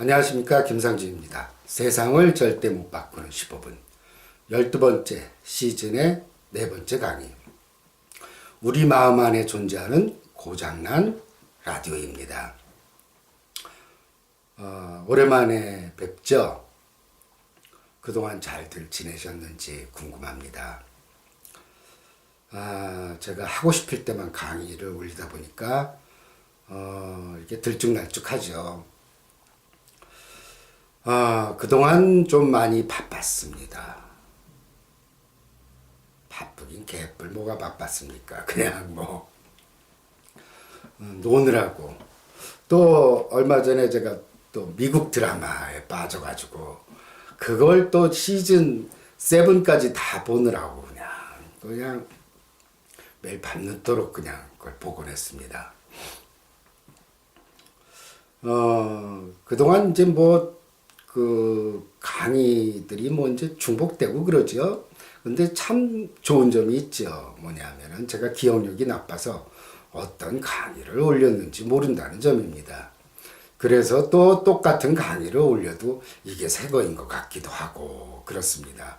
안녕하십니까 김상진입니다. 세상을 절대 못 바꾸는 15분 12번째 시즌의 네 번째 강의 우리 마음 안에 존재하는 고장난 라디오입니다. 어, 오랜만에 뵙죠? 그동안 잘들 지내셨는지 궁금합니다. 아, 제가 하고 싶을 때만 강의를 올리다 보니까 어, 이렇게 들쭉날쭉하죠. 아, 그동안 좀 많이 바빴습니다. 바쁘긴 개뿔 뭐가 바빴습니까? 그냥 뭐 음, 노느라고 또 얼마 전에 제가 또 미국 드라마에 빠져가지고 그걸 또 시즌 7까지 다 보느라고 그냥 그냥 매일 밤늦도록 그냥 그걸 보곤 했습니다. 어, 그동안 이제 뭐, 그, 강의들이 뭐 이제 중복되고 그러죠. 근데 참 좋은 점이 있죠. 뭐냐면은 제가 기억력이 나빠서 어떤 강의를 올렸는지 모른다는 점입니다. 그래서 또 똑같은 강의를 올려도 이게 새 거인 것 같기도 하고 그렇습니다.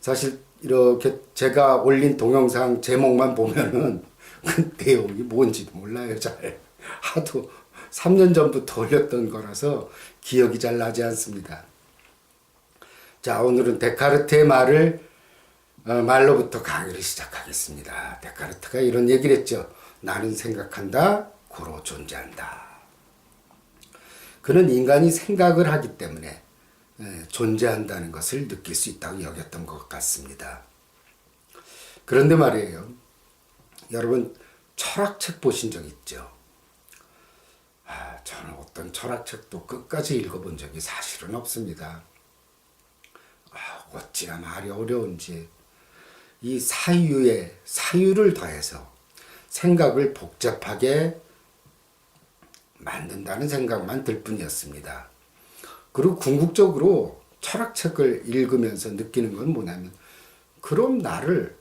사실 이렇게 제가 올린 동영상 제목만 보면은 그 내용이 뭔지 몰라요, 잘. 하도 3년 전부터 올렸던 거라서 기억이 잘 나지 않습니다. 자, 오늘은 데카르트의 말을 어, 말로부터 강의를 시작하겠습니다. 데카르트가 이런 얘기를 했죠. 나는 생각한다, 고로 존재한다. 그는 인간이 생각을 하기 때문에 예, 존재한다는 것을 느낄 수 있다고 여겼던 것 같습니다. 그런데 말이에요. 여러분, 철학책 보신 적 있죠? 아, 저는 어떤 철학책도 끝까지 읽어본 적이 사실은 없습니다. 아, 어찌나 말이 어려운지. 이 사유에 사유를 더해서 생각을 복잡하게 만든다는 생각만 들 뿐이었습니다. 그리고 궁극적으로 철학책을 읽으면서 느끼는 건 뭐냐면, 그럼 나를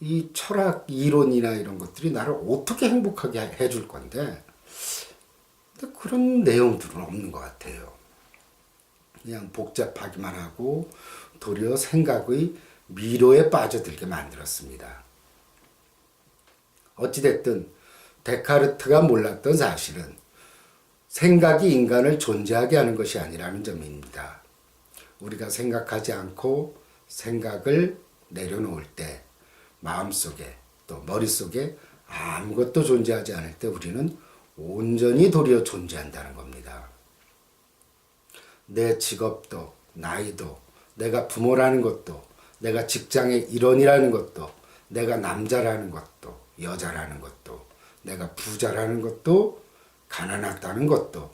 이 철학 이론이나 이런 것들이 나를 어떻게 행복하게 해줄 건데, 그런 내용들은 없는 것 같아요. 그냥 복잡하기만 하고 도리어 생각의 미로에 빠져들게 만들었습니다. 어찌됐든 데카르트가 몰랐던 사실은 생각이 인간을 존재하게 하는 것이 아니라는 점입니다. 우리가 생각하지 않고 생각을 내려놓을 때 마음속에 또 머릿속에 아무것도 존재하지 않을 때 우리는 온전히 도리어 존재한다는 겁니다. 내 직업도, 나이도, 내가 부모라는 것도, 내가 직장의 일원이라는 것도, 내가 남자라는 것도, 여자라는 것도, 내가 부자라는 것도, 가난하다는 것도,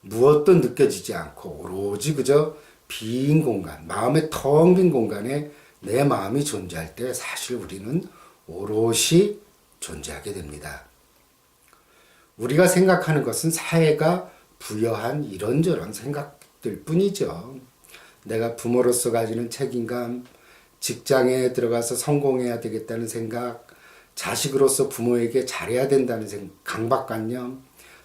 무엇도 느껴지지 않고 오로지 그저 빈 공간, 마음의 텅 빈 공간에 내 마음이 존재할 때 사실 우리는 오롯이 존재하게 됩니다. 우리가 생각하는 것은 사회가 부여한 이런저런 생각들 뿐이죠. 내가 부모로서 가지는 책임감, 직장에 들어가서 성공해야 되겠다는 생각, 자식으로서 부모에게 잘해야 된다는 생각, 강박관념,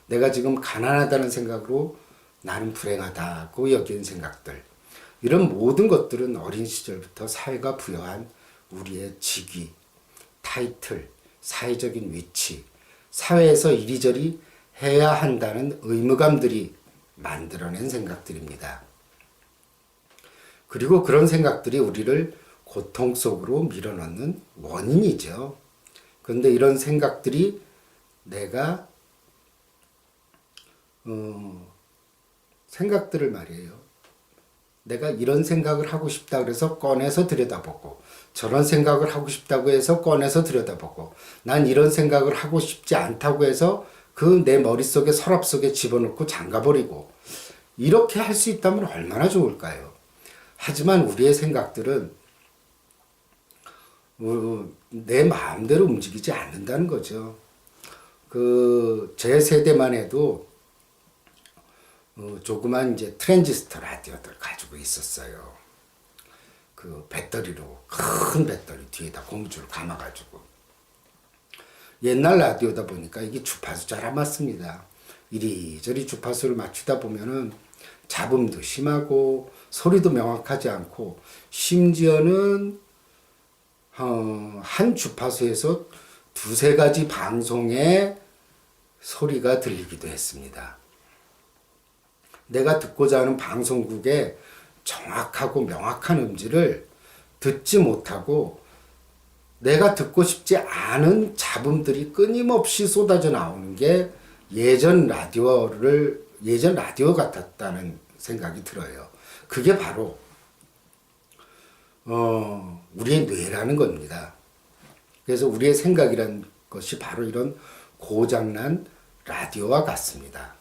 내가 지금 가난하다는 생각으로 나는 불행하다고 여기는 생각들. 이런 모든 것들은 어린 시절부터 사회가 부여한 우리의 직위, 타이틀, 사회적인 위치, 사회에서 이리저리 해야 한다는 의무감들이 만들어낸 생각들입니다. 그리고 그런 생각들이 우리를 고통 속으로 밀어넣는 원인이죠. 그런데 이런 생각들이 내가 어, 생각들을 말이에요. 내가 이런 생각을 하고 싶다 그래서 꺼내서 들여다보고 저런 생각을 하고 싶다고 해서 꺼내서 들여다보고 난 이런 생각을 하고 싶지 않다고 해서 그 내 머릿속에 서랍 속에 집어넣고 잠가버리고 이렇게 할 수 있다면 얼마나 좋을까요? 하지만 우리의 생각들은 어, 내 마음대로 움직이지 않는다는 거죠. 그 제 세대만 해도 어, 조그만 이제 트랜지스터 라디오들 가지고 있었어요. 그 배터리로 큰 배터리 뒤에다 고무줄 감아가지고 옛날 라디오다 보니까 이게 주파수 잘 안 맞습니다. 이리저리 주파수를 맞추다 보면은 잡음도 심하고 소리도 명확하지 않고 심지어는 어, 한 주파수에서 두세 가지 방송의 소리가 들리기도 했습니다. 내가 듣고자 하는 방송국의 정확하고 명확한 음질을 듣지 못하고 내가 듣고 싶지 않은 잡음들이 끊임없이 쏟아져 나오는 게 예전 라디오를 예전 라디오 같았다는 생각이 들어요. 그게 바로 어, 우리의 뇌라는 겁니다. 그래서 우리의 생각이란 것이 바로 이런 고장난 라디오와 같습니다.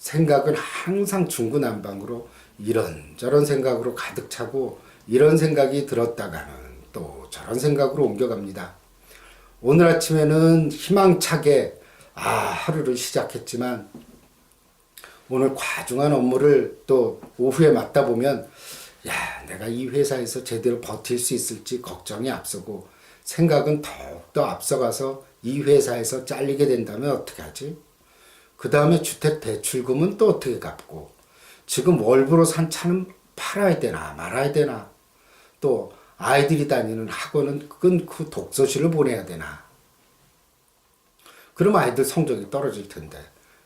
생각은 항상 중구난방으로 이런저런 생각으로 가득 차고 이런 생각이 들었다가는 또 저런 생각으로 옮겨갑니다. 오늘 아침에는 희망차게 아 하루를 시작했지만 오늘 과중한 업무를 또 오후에 맡다 보면 야 내가 이 회사에서 제대로 버틸 수 있을지 걱정이 앞서고 생각은 더욱더 앞서가서 이 회사에서 잘리게 된다면 어떻게 하지? 그 다음에 주택 대출금은 또 어떻게 갚고? 지금 월부로 산 차는 팔아야 되나 말아야 되나? 또 아이들이 다니는 학원은 끊고 독서실을 보내야 되나? 그럼 아이들 성적이 떨어질 텐데.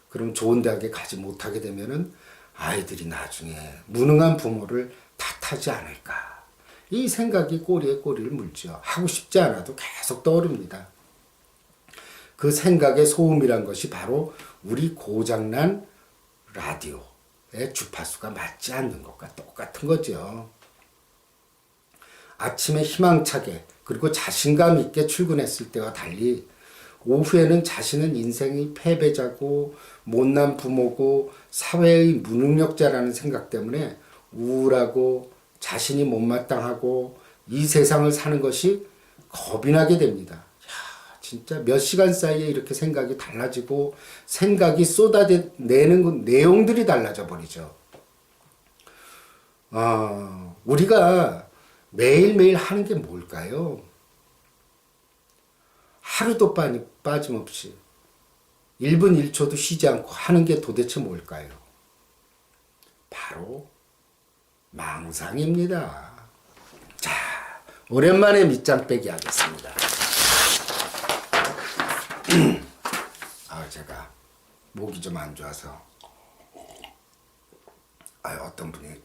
그럼 좋은 대학에 가지 못하게 되면은 아이들이 나중에 무능한 부모를 탓하지 않을까? 이 생각이 꼬리에 꼬리를 물죠. 하고 싶지 않아도 계속 떠오릅니다 그 생각의 소음이란 것이 바로 우리 고장난 라디오의 주파수가 맞지 않는 것과 똑같은 거죠. 아침에 희망차게 그리고 자신감 있게 출근했을 때와 달리 오후에는 자신은 인생의 패배자고 못난 부모고 사회의 무능력자라는 생각 때문에 우울하고 자신이 못마땅하고 이 세상을 사는 것이 겁이 나게 됩니다. 야, 진짜 몇 시간 사이에 이렇게 생각이 달라지고 생각이 쏟아내는 내용들이 달라져 버리죠. 아, 우리가 매일매일 하는 게 뭘까요? 하루도 빠, 빠짐없이 1분 1초도 쉬지 않고 하는 게 도대체 뭘까요? 바로 망상입니다. 자, 오랜만에 밑장 빼기 하겠습니다. 아, 제가 목이 좀 안 좋아서 아, 어떤 분이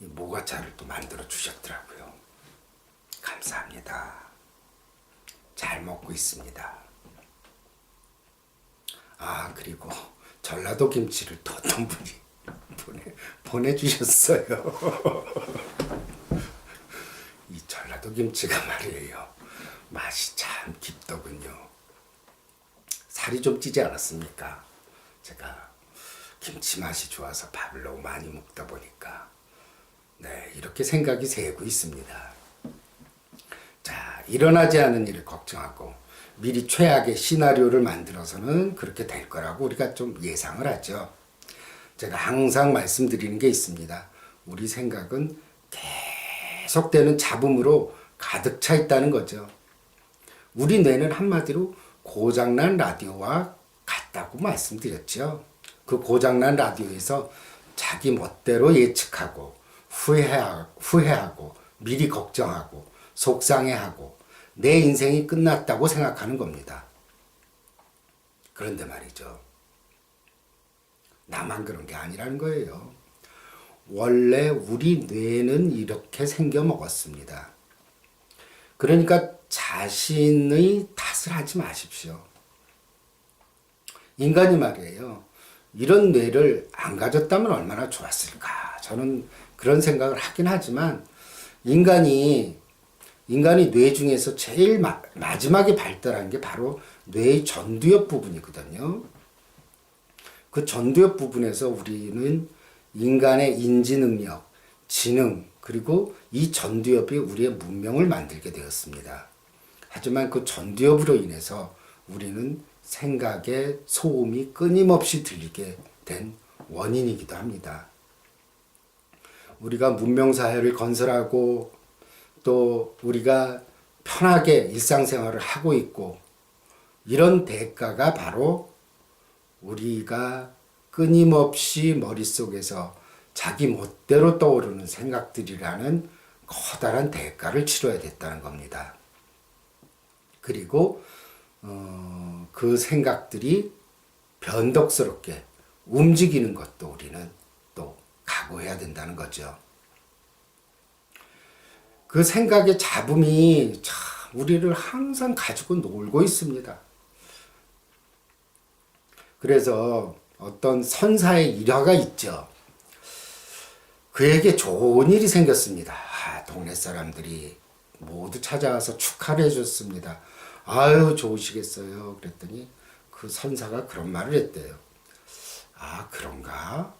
이 모가차를 또 만들어 주셨더라고요. 감사합니다. 잘 먹고 있습니다. 아, 그리고 전라도 김치를 또 어떤 분이 보내, 보내주셨어요. 이 전라도 김치가 말이에요. 맛이 참 깊더군요. 살이 좀 찌지 않았습니까? 제가 김치 맛이 좋아서 밥을 너무 많이 먹다 보니까 네, 이렇게 생각이 새고 있습니다. 자, 일어나지 않은 일을 걱정하고 미리 최악의 시나리오를 만들어서는 그렇게 될 거라고 우리가 좀 예상을 하죠. 제가 항상 말씀드리는 게 있습니다. 우리 생각은 계속되는 잡음으로 가득 차 있다는 거죠. 우리 뇌는 한마디로 고장난 라디오와 같다고 말씀드렸죠. 그 고장난 라디오에서 자기 멋대로 예측하고 후회하, 후회하고 미리 걱정하고 속상해하고 내 인생이 끝났다고 생각하는 겁니다. 그런데 말이죠. 나만 그런 게 아니라는 거예요. 원래 우리 뇌는 이렇게 생겨 먹었습니다. 그러니까 자신의 탓을 하지 마십시오. 인간이 말이에요. 이런 뇌를 안 가졌다면 얼마나 좋았을까. 저는 그런 생각을 하긴 하지만 인간이 인간이 뇌 중에서 제일 마, 마지막에 발달한 게 바로 뇌의 전두엽 부분이거든요. 그 전두엽 부분에서 우리는 인간의 인지 능력, 지능, 그리고 이 전두엽이 우리의 문명을 만들게 되었습니다. 하지만 그 전두엽으로 인해서 우리는 생각의 소음이 끊임없이 들리게 된 원인이기도 합니다. 우리가 문명사회를 건설하고 또 우리가 편하게 일상생활을 하고 있고 이런 대가가 바로 우리가 끊임없이 머릿속에서 자기 멋대로 떠오르는 생각들이라는 커다란 대가를 치러야 됐다는 겁니다. 그리고 어, 그 생각들이 변덕스럽게 움직이는 것도 우리는 또 각오해야 된다는 거죠. 그 생각의 잡음이 참 우리를 항상 가지고 놀고 있습니다. 그래서 어떤 선사의 일화가 있죠. 그에게 좋은 일이 생겼습니다. 아, 동네 사람들이 모두 찾아와서 축하를 해줬습니다. 아유, 좋으시겠어요. 그랬더니 그 선사가 그런 말을 했대요. 아, 그런가?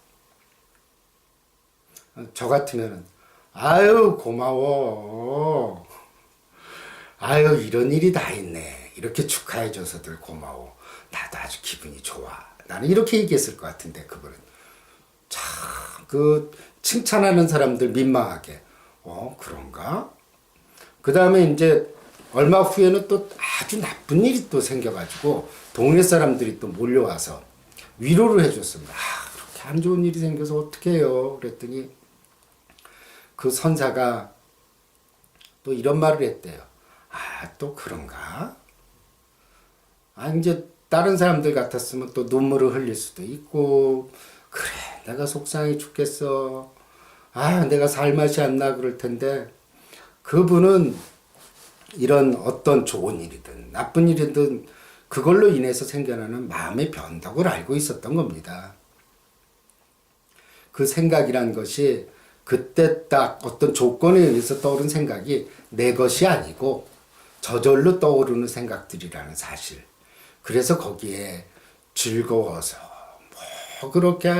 어, 저 같으면은, 아유, 고마워. 아유, 이런 일이 다 있네. 이렇게 축하해 줘서들 고마워. 나도 아주 기분이 좋아. 나는 이렇게 얘기했을 것 같은데, 그분은. 참, 그, 칭찬하는 사람들 민망하게. 어, 그런가? 그 다음에 이제, 얼마 후에는 또 아주 나쁜 일이 또 생겨가지고, 동네 사람들이 또 몰려와서 위로를 해줬습니다. 아, 그렇게 안 좋은 일이 생겨서 어떡해요. 그랬더니, 그 선사가 또 이런 말을 했대요. 아, 또 그런가? 아, 이제 다른 사람들 같았으면 또 눈물을 흘릴 수도 있고, 그래, 내가 속상해 죽겠어. 아, 내가 살 맛이 안 나 그럴 텐데, 그분은 이런 어떤 좋은 일이든 나쁜 일이든 그걸로 인해서 생겨나는 마음의 변덕을 알고 있었던 겁니다. 그 생각이란 것이 그때 딱 어떤 조건에 의해서 떠오른 생각이 내 것이 아니고 저절로 떠오르는 생각들이라는 사실. 그래서 거기에 즐거워서 뭐 그렇게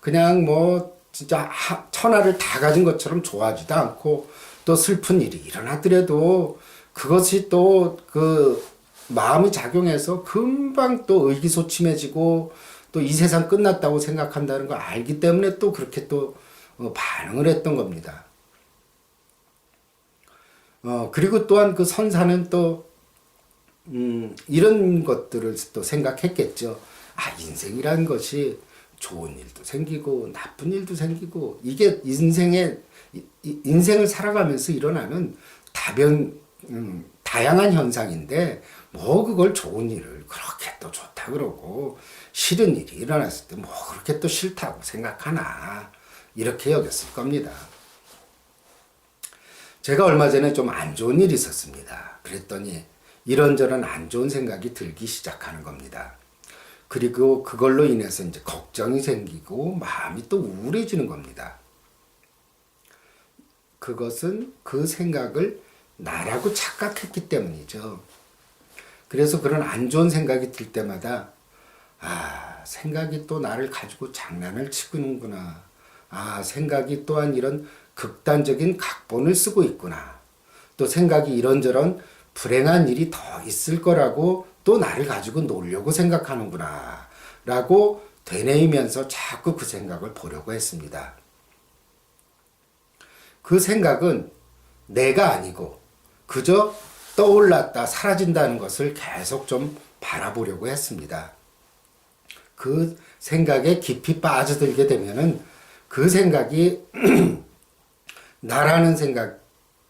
그냥 뭐 진짜 하- 천하를 다 가진 것처럼 좋아하지도 않고 또 슬픈 일이 일어나더라도 그것이 또 그 마음이 작용해서 금방 또 의기소침해지고 또 이 세상 끝났다고 생각한다는 걸 알기 때문에 또 그렇게 또 어, 반응을 했던 겁니다. 어, 그리고 또한 그 선사는 또, 음, 이런 것들을 또 생각했겠죠. 아, 인생이라는 것이 좋은 일도 생기고, 나쁜 일도 생기고, 이게 인생의, 인생을 살아가면서 일어나는 다변, 음, 다양한 현상인데, 뭐 그걸 좋은 일을 그렇게 또 좋다 그러고, 싫은 일이 일어났을 때 뭐 그렇게 또 싫다고 생각하나, 이렇게 여겼을 겁니다. 제가 얼마 전에 좀 안 좋은 일이 있었습니다. 그랬더니 이런저런 안 좋은 생각이 들기 시작하는 겁니다. 그리고 그걸로 인해서 이제 걱정이 생기고 마음이 또 우울해지는 겁니다. 그것은 그 생각을 나라고 착각했기 때문이죠. 그래서 그런 안 좋은 생각이 들 때마다 아, 생각이 또 나를 가지고 장난을 치고는구나. 아, 생각이 또한 이런 극단적인 각본을 쓰고 있구나. 또 생각이 이런저런 불행한 일이 더 있을 거라고 또 나를 가지고 놀려고 생각하는구나. 라고 되뇌이면서 자꾸 그 생각을 보려고 했습니다. 그 생각은 내가 아니고 그저 떠올랐다 사라진다는 것을 계속 좀 바라보려고 했습니다. 그 생각에 깊이 빠져들게 되면은 그 생각이 나라는 생각,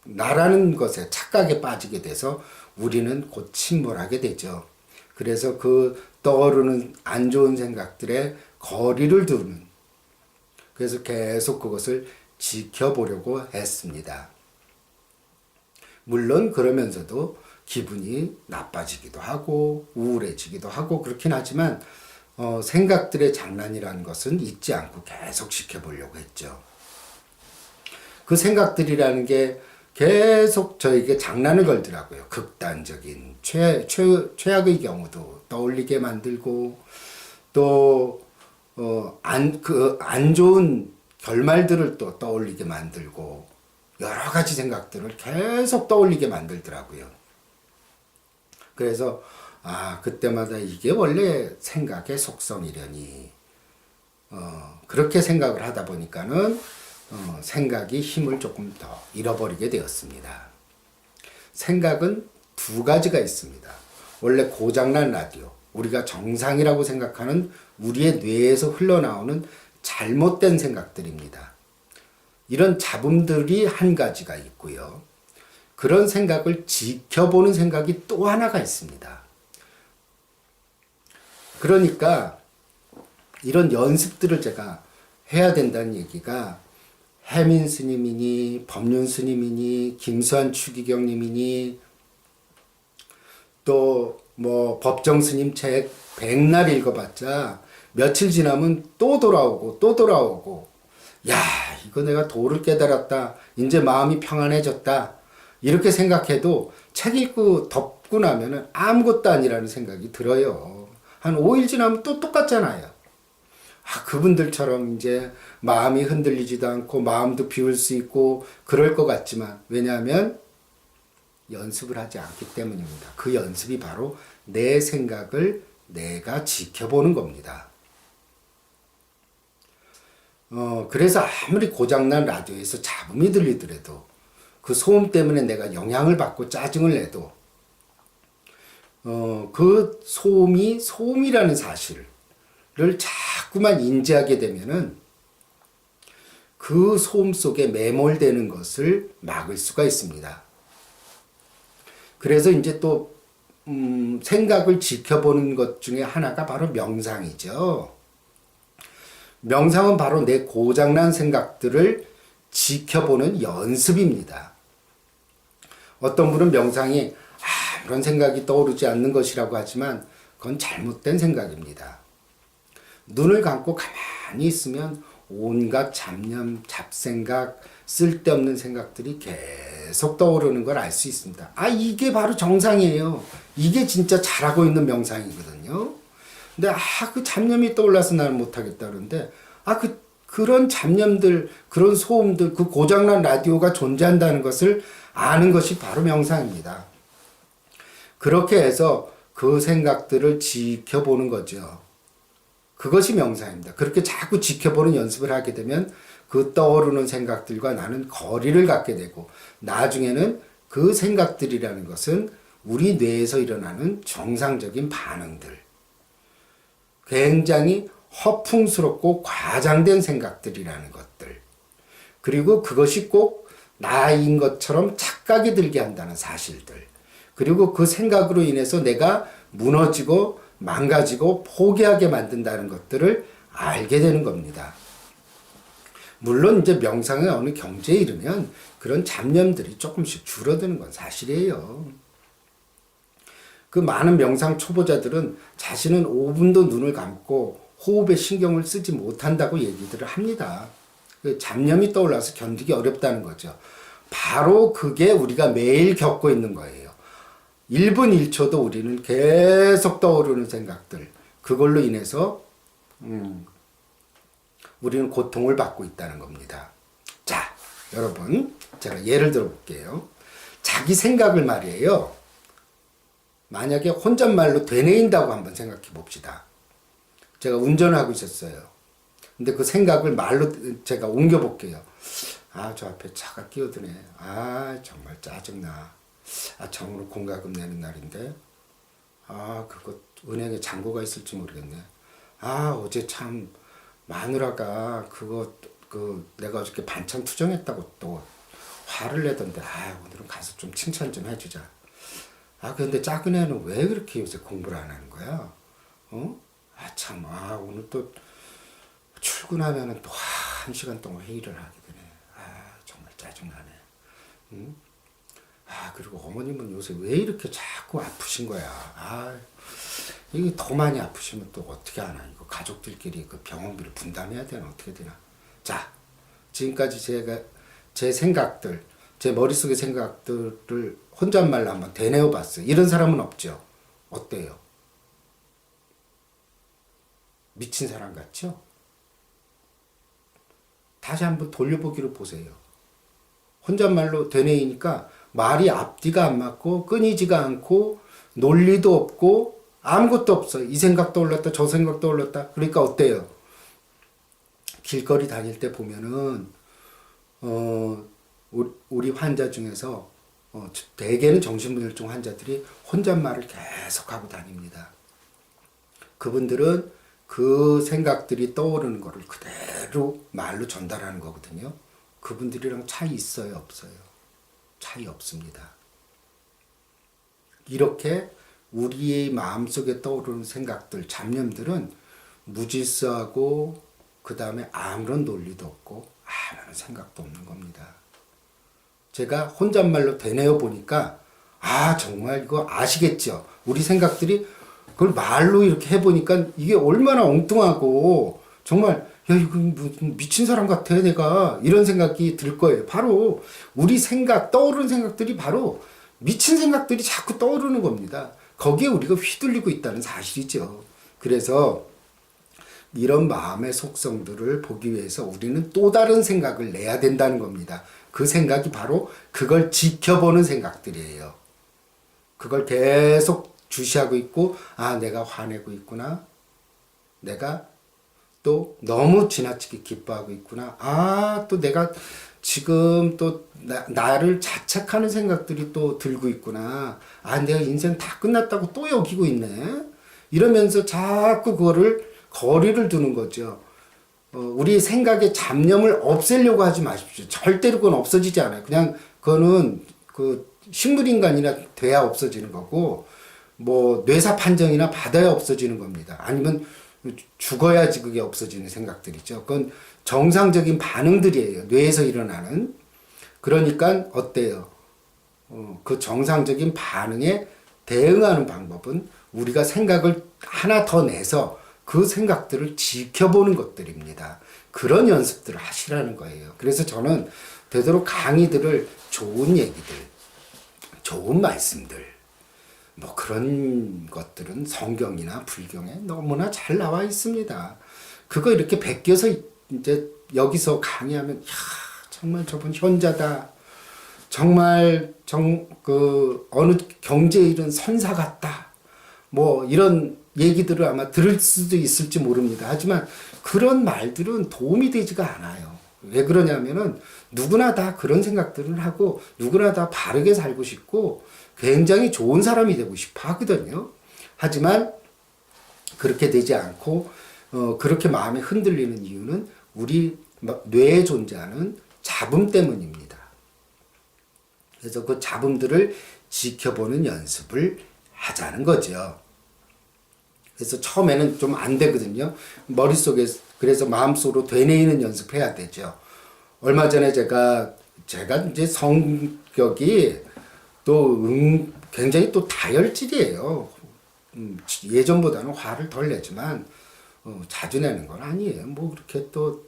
나라는 것에 착각에 빠지게 돼서 우리는 곧 침몰하게 되죠. 그래서 그 떠오르는 안 좋은 생각들에 거리를 두는 그래서 계속 그것을 지켜보려고 했습니다. 물론 그러면서도 기분이 나빠지기도 하고 우울해지기도 하고 그렇긴 하지만 어, 생각들의 장난이라는 것은 잊지 않고 계속 지켜보려고 했죠. 그 생각들이라는 게 계속 저에게 장난을 걸더라고요. 극단적인 최, 최, 최악의 경우도 떠올리게 만들고 또, 어, 안, 그, 안 좋은 결말들을 또 떠올리게 만들고 여러 가지 생각들을 계속 떠올리게 만들더라고요. 그래서 아 그때마다 이게 원래 생각의 속성이려니 어, 그렇게 생각을 하다 보니까는 어, 생각이 힘을 조금 더 잃어버리게 되었습니다. 생각은 두 가지가 있습니다. 원래 고장난 라디오 우리가 정상이라고 생각하는 우리의 뇌에서 흘러나오는 잘못된 생각들입니다. 이런 잡음들이 한 가지가 있고요. 그런 생각을 지켜보는 생각이 또 하나가 있습니다. 그러니까 이런 연습들을 제가 해야 된다는 얘기가 해민 스님이니 법륜 스님이니 김수환 추기경님이니 또 뭐 법정 스님 책 백날 읽어봤자 며칠 지나면 또 돌아오고 또 돌아오고 야 이거 내가 도를 깨달았다 이제 마음이 평안해졌다 이렇게 생각해도 책 읽고 덮고 나면은 아무것도 아니라는 생각이 들어요 한 5일 지나면 또 똑같잖아요 아, 그분들처럼 이제 마음이 흔들리지도 않고 마음도 비울 수 있고 그럴 것 같지만 왜냐하면 연습을 하지 않기 때문입니다. 그 연습이 바로 내 생각을 내가 지켜보는 겁니다. 어, 그래서 아무리 고장난 라디오에서 잡음이 들리더라도 그 소음 때문에 내가 영향을 받고 짜증을 내도 어, 그 소음이 소음이라는 사실을 자꾸만 인지하게 되면은 그 소음 속에 매몰되는 것을 막을 수가 있습니다. 그래서 이제 또 음, 생각을 지켜보는 것 중에 하나가 바로 명상이죠. 명상은 바로 내 고장난 생각들을 지켜보는 연습입니다. 어떤 분은 명상이 아무런 생각이 떠오르지 않는 것이라고 하지만 그건 잘못된 생각입니다. 눈을 감고 가만히 있으면 온갖 잡념, 잡생각, 쓸데없는 생각들이 계속 떠오르는 걸 알 수 있습니다. 아, 이게 바로 정상이에요. 이게 진짜 잘하고 있는 명상이거든요. 근데, 아, 그 잡념이 떠올라서 나는 못하겠다 그러는데, 아, 그, 그런 잡념들, 그런 소음들, 그 고장난 라디오가 존재한다는 것을 아는 것이 바로 명상입니다. 그렇게 해서 그 생각들을 지켜보는 거죠. 그것이 명상입니다. 그렇게 자꾸 지켜보는 연습을 하게 되면 그 떠오르는 생각들과 나는 거리를 갖게 되고 나중에는 그 생각들이라는 것은 우리 뇌에서 일어나는 정상적인 반응들. 굉장히 허풍스럽고 과장된 생각들이라는 것들. 그리고 그것이 꼭 나인 것처럼 착각이 들게 한다는 사실들. 그리고 그 생각으로 인해서 내가 무너지고 망가지고 포기하게 만든다는 것들을 알게 되는 겁니다. 물론 이제 명상의 어느 경지에 이르면 그런 잡념들이 조금씩 줄어드는 건 사실이에요. 그 많은 명상 초보자들은 자신은 5분도 눈을 감고 호흡에 신경을 쓰지 못한다고 얘기들을 합니다. 그 잡념이 떠올라서 견디기 어렵다는 거죠. 바로 그게 우리가 매일 겪고 있는 거예요. 1분 1초도 우리는 계속 떠오르는 생각들, 그걸로 인해서, 음, 우리는 고통을 받고 있다는 겁니다. 자, 여러분, 제가 예를 들어 볼게요. 자기 생각을 말이에요. 만약에 혼잣말로 되뇌인다고 한번 생각해 봅시다. 제가 운전을 하고 있었어요. 근데 그 생각을 말로 제가 옮겨 볼게요. 아, 저 앞에 차가 끼어드네. 아, 정말 짜증나. 아, 정으로 공과금 내는 날인데. 아, 그거 은행에 잔고가 있을지 모르겠네. 아, 어제 참 마누라가 그거 그 내가 어저께 반찬 투정했다고 또 화를 내던데 아 오늘은 가서 좀 칭찬 좀 해주자. 아 근데 작은 애는 왜 그렇게 요새 공부를 안 하는 거야? 어? 아 참 아 오늘 또 출근하면은 또 한 시간 동안 회의를 하게 되네. 아 정말 짜증나네. 응? 아 그리고 어머님은 요새 왜 이렇게 자꾸 아프신 거야? 아 이게 더 많이 아프시면 또 어떻게 하나 이거 가족들끼리 그 병원비를 분담해야 되나 어떻게 되나 자 지금까지 제가 제 생각들 제 머릿속의 생각들을 혼잣말로 한번 되뇌어 봤어요 이런 사람은 없죠 어때요 미친 사람 같죠 다시 한번 돌려보기를 보세요 혼잣말로 되뇌이니까 말이 앞뒤가 안 맞고 끊이지가 않고 논리도 없고 아무것도 없어. 이 생각도 올랐다, 저 생각도 올랐다. 그러니까 어때요? 길거리 다닐 때 보면은 어 우리 환자 중에서 어, 대개는 정신분열증 환자들이 혼잣말을 계속 하고 다닙니다. 그분들은 그 생각들이 떠오르는 거를 그대로 말로 전달하는 거거든요. 그분들이랑 차이 있어요, 없어요? 차이 없습니다. 이렇게 우리의 마음속에 떠오르는 생각들, 잡념들은 무질서하고 그 다음에 아무런 논리도 없고 아무런 생각도 없는 겁니다. 제가 혼잣말로 되뇌어 보니까 아 정말 이거 아시겠죠? 우리 생각들이 그걸 말로 이렇게 해보니까 이게 얼마나 엉뚱하고 정말 야 이거 무슨 미친 사람 같아 내가 이런 생각이 들 거예요. 바로 우리 생각 떠오르는 생각들이 바로 미친 생각들이 자꾸 떠오르는 겁니다. 거기에 우리가 휘둘리고 있다는 사실이죠. 그래서 이런 마음의 속성들을 보기 위해서 우리는 또 다른 생각을 내야 된다는 겁니다. 그 생각이 바로 그걸 지켜보는 생각들이에요. 그걸 계속 주시하고 있고, 아, 내가 화내고 있구나. 내가 또 너무 지나치게 기뻐하고 있구나. 아, 또 내가 지금 또 나, 나를 자책하는 생각들이 또 들고 있구나. 아, 내가 인생 다 끝났다고 또 여기고 있네. 이러면서 자꾸 그거를 거리를 두는 거죠. 어, 우리 생각의 잡념을 없애려고 하지 마십시오. 절대로 그건 없어지지 않아요. 그냥 그거는 그 식물인간이나 돼야 없어지는 거고, 뭐 뇌사 판정이나 받아야 없어지는 겁니다. 아니면 죽어야지 그게 없어지는 생각들이죠. 그건 정상적인 반응들이에요. 뇌에서 일어나는. 그러니까 어때요? 어, 그 정상적인 반응에 대응하는 방법은 우리가 생각을 하나 더 내서 그 생각들을 지켜보는 것들입니다. 그런 연습들을 하시라는 거예요. 그래서 저는 되도록 강의들을 좋은 얘기들, 좋은 말씀들, 뭐 그런 것들은 성경이나 불경에 너무나 잘 나와 있습니다. 그거 이렇게 베껴서 이제 여기서 강의하면 야 정말 저분 현자다. 정말 정 그 어느 경제 일은 선사 같다. 뭐 이런 얘기들을 아마 들을 수도 있을지 모릅니다. 하지만 그런 말들은 도움이 되지가 않아요. 왜 그러냐면은 누구나 다 그런 생각들을 하고 누구나 다 바르게 살고 싶고 굉장히 좋은 사람이 되고 싶어 하거든요. 하지만 그렇게 되지 않고 어, 그렇게 마음이 흔들리는 이유는 우리 뇌에 존재하는 잡음 때문입니다. 그래서 그 잡음들을 지켜보는 연습을 하자는 거죠. 그래서 처음에는 좀 안 되거든요. 머릿속에 그래서 마음속으로 되뇌이는 연습해야 되죠. 얼마 전에 제가 제가 이제 성격이 또 음, 굉장히 또 다혈질이에요. 음, 예전보다는 화를 덜 내지만 어, 자주 내는 건 아니에요. 뭐 그렇게 또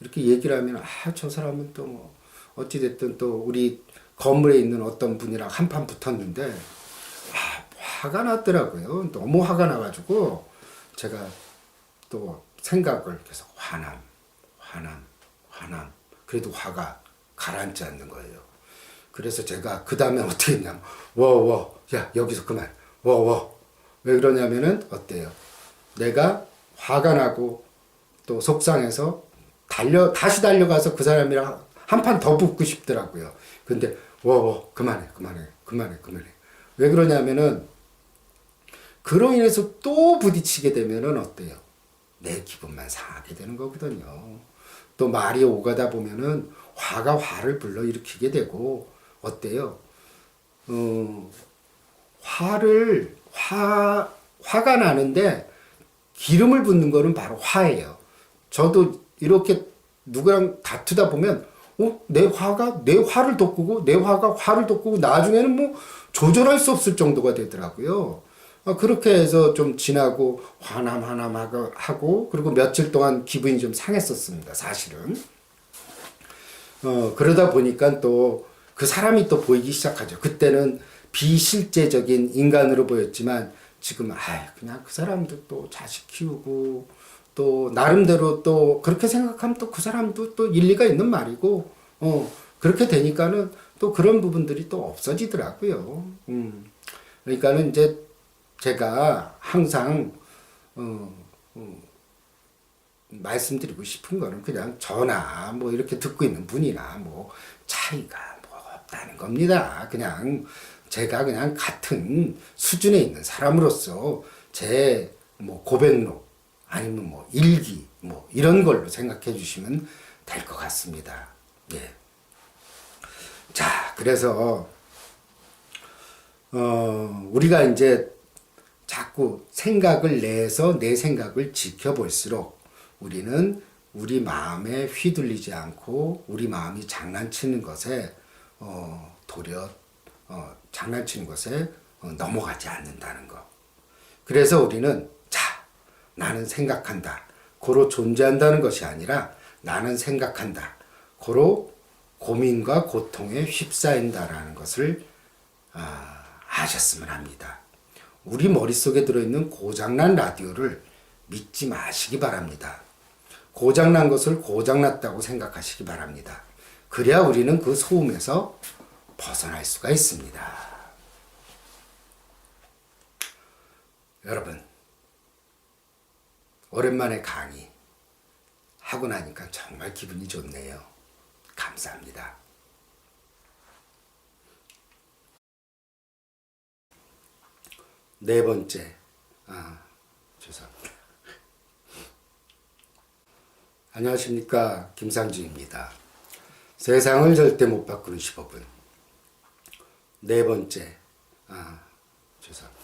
이렇게 얘기를 하면 아 저 사람은 또 뭐 어찌 됐든 또 우리 건물에 있는 어떤 분이랑 한판 붙었는데 아, 화가 났더라고요. 너무 화가 나가지고 제가 또 생각을 계속 화남, 화남, 화남. 그래도 화가 가라앉지 않는 거예요. 그래서 제가 그 다음에 어떻게 했냐면 워워 야 여기서 그만 워워 왜 그러냐면은 어때요? 내가 화가 나고 또 속상해서 달려 다시 달려가서 그 사람이랑 한 판 더 붙고 싶더라고요. 근데 워워 그만해 그만해 그만해 그만해 왜 그러냐면은 그로 인해서 또 부딪히게 되면은 어때요? 내 기분만 상하게 되는 거거든요. 또 말이 오가다 보면은 화가 화를 불러일으키게 되고 어때요? 어, 화를 화 화가 나는데 기름을 붓는 거는 바로 화예요. 저도 이렇게 누구랑 다투다 보면 어, 내 화가 내 화를 돋구고 내 화가 화를 돋구고 나중에는 뭐 조절할 수 없을 정도가 되더라고요. 어, 그렇게 해서 좀 지나고 화남 화남 하고 그리고 며칠 동안 기분이 좀 상했었습니다. 사실은. 어, 그러다 보니까 또 그 사람이 또 보이기 시작하죠. 그때는 비실제적인 인간으로 보였지만 지금 아 그냥 그 사람도 또 자식 키우고 또 나름대로 또 그렇게 생각하면 또 그 사람도 또 일리가 있는 말이고 어 그렇게 되니까는 또 그런 부분들이 또 없어지더라고요. 음 그러니까는 이제 제가 항상 어, 어 말씀드리고 싶은 거는 그냥 저나 뭐 이렇게 듣고 있는 분이나 뭐 차이가 뭐 없다는 겁니다. 그냥 제가 그냥 같은 수준에 있는 사람으로서 제 뭐 고백록 아니면 뭐 일기 뭐 이런 걸로 생각해 주시면 될 것 같습니다. 예. 자, 그래서 어, 우리가 이제 자꾸 생각을 내서 내 생각을 지켜볼수록 우리는 우리 마음에 휘둘리지 않고 우리 마음이 장난치는 것에 어, 도려 어, 장난치는 것에 어, 넘어가지 않는다는 것. 그래서 우리는 자 나는 생각한다. 고로 존재한다는 것이 아니라 나는 생각한다. 고로 고민과 고통에 휩싸인다라는 것을 아, 아셨으면 합니다. 우리 머릿속에 들어있는 고장난 라디오를 믿지 마시기 바랍니다. 고장난 것을 고장났다고 생각하시기 바랍니다. 그래야 우리는 그 소음에서 벗어날 수가 있습니다. 여러분, 오랜만에 강의 하고 나니까 정말 기분이 좋네요. 감사합니다. 네 번째, 아, 죄송합니다. 안녕하십니까. 김상주입니다. 세상을 절대 못 바꾸는 15분. 네 번째, 아, 죄송합니다.